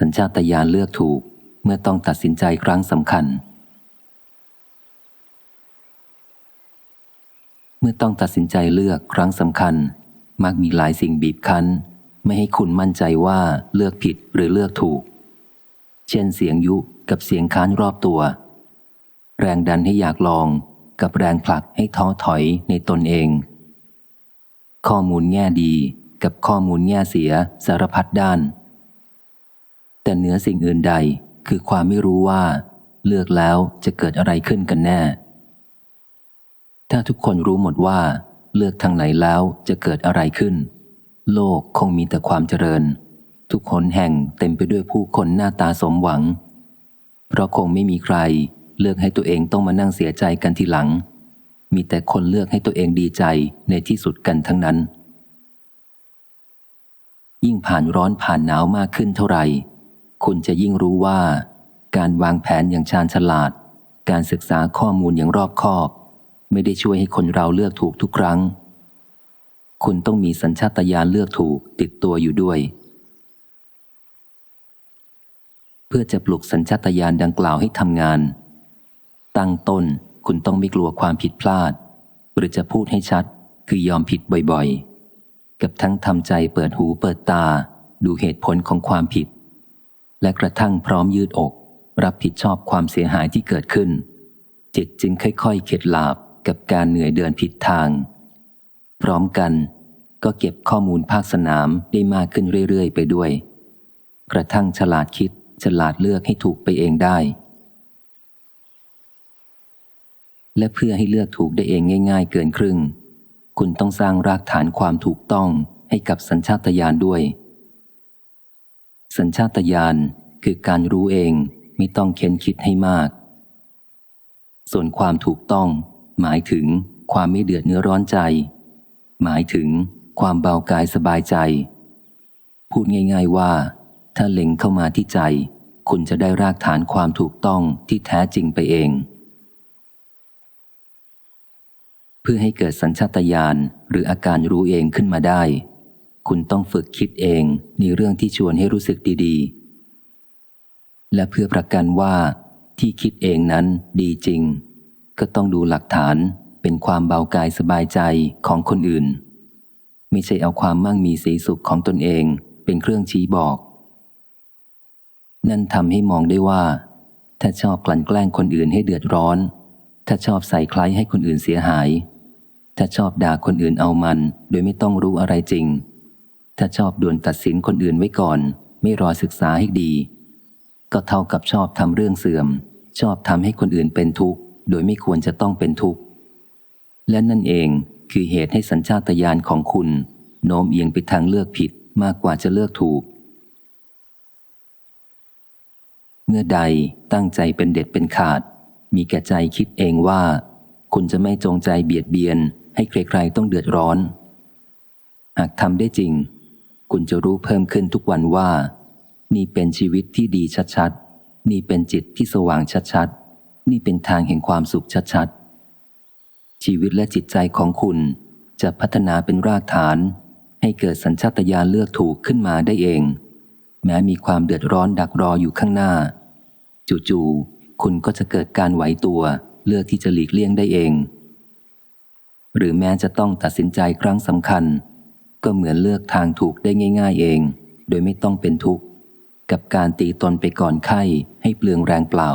สัญชาตญาณเลือกถูกเมื่อต้องตัดสินใจครั้งสำคัญ เมื่อต้องตัดสินใจเลือกครั้งสำคัญ มักมีหลายสิ่งบีบคั้น ไม่ให้คุณมั่นใจว่าเลือกผิดหรือเลือกถูก เช่นเสียงยุกับเสียงค้านรอบตัว แรงดันให้อยากลอง กับแรงผลักให้ท้อถอยในตนเอง ข้อมูลแง่ดีกับข้อมูลแง่เสียสารพัดด้าน แต่เหนือสิ่งอื่นใดคือความไม่รู้ว่า เลือกแล้วจะเกิดอะไรขึ้นกันแน่ ถ้าทุกคนรู้หมดว่า เลือกทางไหนแล้วจะเกิดอะไรขึ้น โลกคงมีแต่ความเจริญ ทุกคนแห่งเต็มไปด้วยผู้คนหน้าตาสมหวัง เพราะคงไม่มีใคร เลือกให้ตัวเองต้องมานั่งเสียใจกันทีหลัง มีแต่คนเลือกให้ตัวเองดีใจในที่สุดกันทั้งนั้น ยิ่งผ่านร้อนผ่านหนาวมากขึ้นเท่าไหร่ คุณจะยิ่งรู้ว่า การวางแผนอย่างชาญฉลาด การศึกษาข้อมูลอย่างรอบคอบ ไม่ได้ช่วยให้คนเราเลือกถูกทุกครั้ง คุณต้องมีสัญชาตญาณเลือกถูกติดตัวอยู่ด้วย เพื่อจะปลุกสัญชาตญาณดังกล่าวให้ทำงาน ตั้งต้นคุณต้องไม่กลัวความผิดพลาด หรือจะพูดให้ชัด คือยอมผิดบ่อยๆ กับทั้งทำใจเปิดหูเปิดตา ดูเหตุผลของความผิด และกระทั่งพร้อมยืดอก รับผิดชอบความเสียหายที่เกิดขึ้น จิตจึงค่อยๆ เข็ดหลาบกับการเหนื่อยเดินผิดทาง พร้อมกันก็เก็บข้อมูลภาคสนามได้มากขึ้นเรื่อยๆ ไปด้วย กระทั่งฉลาดคิดฉลาดเลือกให้ถูกไปเองได้ และเพื่อให้เลือกถูกได้เองง่าย ๆ เกินครึ่ง คุณต้องสร้างรากฐานความถูกต้องให้กับสัญชาตญาณด้วย สัญชาตญาณคือการรู้เองไม่ต้องเค้นคิดให้มาก ส่วนความถูกต้อง หมายถึงความไม่เดือดเนื้อร้อนใจ หมายถึงความเบากายสบายใจ พูดง่าย ๆว่า ถ้าเล็งเข้ามาที่ใจ คุณจะได้รากฐานความถูกต้องที่แท้จริงไปเอง เพื่อให้เกิดสัญชาตญาณหรืออาการรู้เองขึ้นมาได้ คุณต้องฝึกคิดเองในเรื่องที่ชวนให้รู้สึกดีๆ และเพื่อประกันว่าที่คิดเองนั้นดีจริง ก็ต้องดูหลักฐานเป็นความเบากายสบายใจของคนอื่น ไม่ใช่เอาความมั่งมีสีสุขของตนเองเป็นเครื่องชี้บอก นั่นทำให้มองได้ว่า ถ้าชอบกลั่นแกล้งคนอื่นให้เดือดร้อน ถ้าชอบใส่คล้ายให้คนอื่นเสียหาย ถ้าชอบด่าคนอื่นเอามัน โดยไม่ต้องรู้อะไรจริง ถ้าชอบด่วนตัดสินคนอื่นไว้ก่อน ไม่รอศึกษาให้ดี ก็เท่ากับชอบทำเรื่องเสื่อม ชอบทำให้คนอื่นเป็นทุกข์ โดยไม่ควรจะต้องเป็นทุกข์ และนั่นเองคือเหตุให้สัญชาตญาณของคุณ โน้มเอียงไปทางเลือกผิดมากกว่าจะเลือกถูก เมื่อใดตั้งใจเป็นเด็ดเป็นขาด มีแก่ใจคิดเองว่า คุณจะไม่จงใจเบียดเบียน ให้ใครๆต้องเดือดร้อน หากทำได้จริง คุณจะรู้เพิ่มขึ้นทุกวันว่า นี่เป็นชีวิตที่ดีชัดๆ นี่เป็นจิตที่สว่างชัดๆ นี่เป็นทางแห่งความสุขชัดๆ ชีวิตและจิตใจของคุณจะพัฒนาเป็นรากฐาน ให้เกิดสัญชาตญาณเลือกถูกขึ้นมาได้เอง แม้มีความเดือดร้อนดักรออยู่ข้างหน้า จู่ๆคุณก็จะเกิดการไหวตัวเลือกที่จะหลีกเลี่ยงได้เอง หรือแม้จะต้องตัดสินใจครั้งสำคัญ ก็เหมือนเลือกทางถูกได้ง่าย ๆเอง โดยไม่ต้องเป็นทุกข์ กับการตีตนไปก่อนไข้ให้เปลืองแรงเปล่า